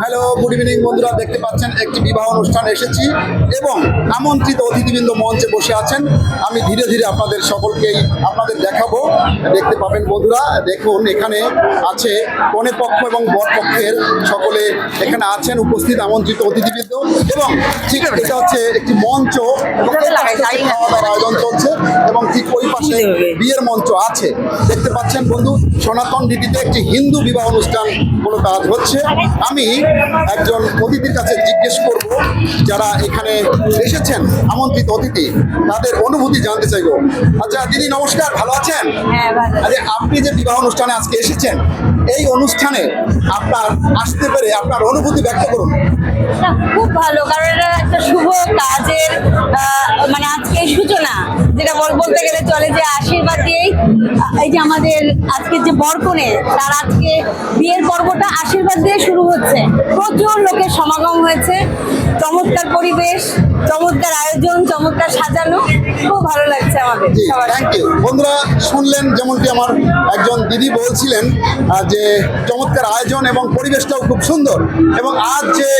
Hello good evening বন্ধুরা। দেখতে পাচ্ছেন একটি বিবাহ অনুষ্ঠান এসেছি এবং আমন্ত্রিত অতিথিবৃন্দ মঞ্চে বসে আছেন। আমি ধীরে ধীরে আপনাদের সকলকেই আপনাদের দেখাবো। দেখতে পাবেন বন্ধুরা দেখুন এখানে আছে কনে পক্ষ এবং বর পক্ষের সকলে এখানে আছেন উপস্থিত আমন্ত্রিত অতিথিবৃন্দ। এবং ঠিক আছে এটা হচ্ছে একটি মঞ্চ। আয়োজন চলছে এবং পাশে বিয়ের মঞ্চ আছে। দেখতে পাচ্ছেন বন্ধু সনাতন রীতিতে একটি হিন্দু বিবাহ অনুষ্ঠান কোনো কাজ হচ্ছে। আমি একজন অতিথির কাছে জিজ্ঞেস করব যারা এখানে এসেছেন আমন্ত্রিত অতিথি তাদের অনুভূতি জানতে চাইব। আচ্ছা দিদি নমস্কার ভালো আছেন? হ্যাঁ ভালো আরে আপনি যে বিবাহ অনুষ্ঠানে আজকে এসেছেন এই অনুষ্ঠানে আপনার আসতে পেরে আপনার অনুভূতি ব্যক্ত করুন। খুব ভালো কারণ এটা একটা শুভ কাজের মানে বল- বলতে গেলে চলে যে আশীর্বাদ দিয়েই এই যে আমাদের আজকে যে বরকনে তার আজকে বিয়ের পর্বটা আশীর্বাদ দিয়ে শুরু হচ্ছে। প্রচুর লোকের সমাগম হয়েছে চমৎকার পরিবেশ চমৎকার আয়োজন চমৎকার সাজানো খুব ভালো লাগছে আমাদের থ্যাংক ইউ বন্ধুরা শুনলেন যেমনটি আমার একজন দিদি বলছিলেন যে চমৎকার আয়োজন এবং পরিবেশটাও খুব সুন্দর। এবং আজ যে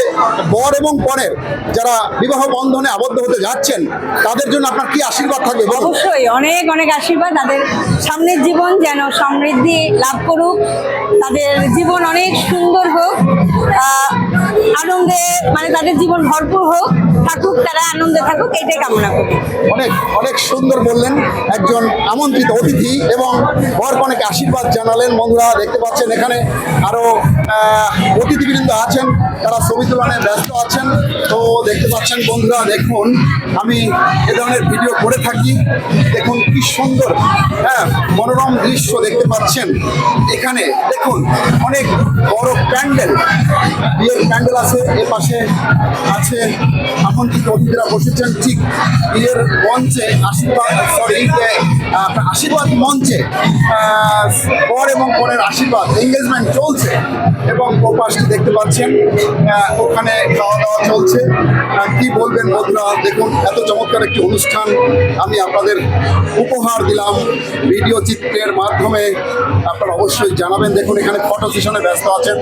বর এবং কনের যারা বিবাহ বন্ধনে আবদ্ধ হতে যাচ্ছেন তাদের জন্য আপনার কি আশীর্বাদ থাকবে? অবশ্যই অনেক অনেক আশীর্বাদ তাদের সামনের জীবন যেন সমৃদ্ধি লাভ করুক। তাদের জীবন অনেক সুন্দর হোক আনন্দে মানে তাদের জীবন ভরপুর হোক থাকুক তারা আনন্দে থাকুক এটাই কামনা করি। অনেক অনেক সুন্দর বললেন একজন আমন্ত্রিত অতিথি এবং বর অনেক আশীর্বাদ জানালেন। বন্ধুরা দেখতে পাচ্ছেন এখানে আরও আহ, অতিথিবৃন্দ আছেন তারা ছবি তুলনে ব্যস্ত আছেন। তো দেখতে পাচ্ছেন বন্ধুরা, দেখুন, আমি এ ধরনের ভিডিও করে থাকি। দেখুন কি সুন্দর হ্যাঁ মনোরম দৃশ্য দেখতে পাচ্ছেন। এখানে দেখুন, অনেক বড় প্যান্ডেল। বিয়ের প্যান্ডেল আছে, এ পাশে আছে আমন্ত্রিত অতিথিরা বসেছেন, ঠিক বিয়ের মঞ্চে, আশীর্বাদ সরি আশীর্বাদ মঞ্চে বর এবং বরের আশীর্বাদ এঙ্গেজমেন্ট চলছে। এবং ওপাশটি দেখতে পাচ্ছেন ওখানে খাওয়া দাওয়া চলছে। কি বলবেন বন্ধুরা? দেখুন, এত চমৎকার একটি অনুষ্ঠান আমি আপনাদের উপহার দিলাম ভিডিও চিত্রের মাধ্যমে। আপনারা অবশ্যই জানাবেন। দেখুন, এখানে ফটো সেশনে ব্যস্ত আছেন।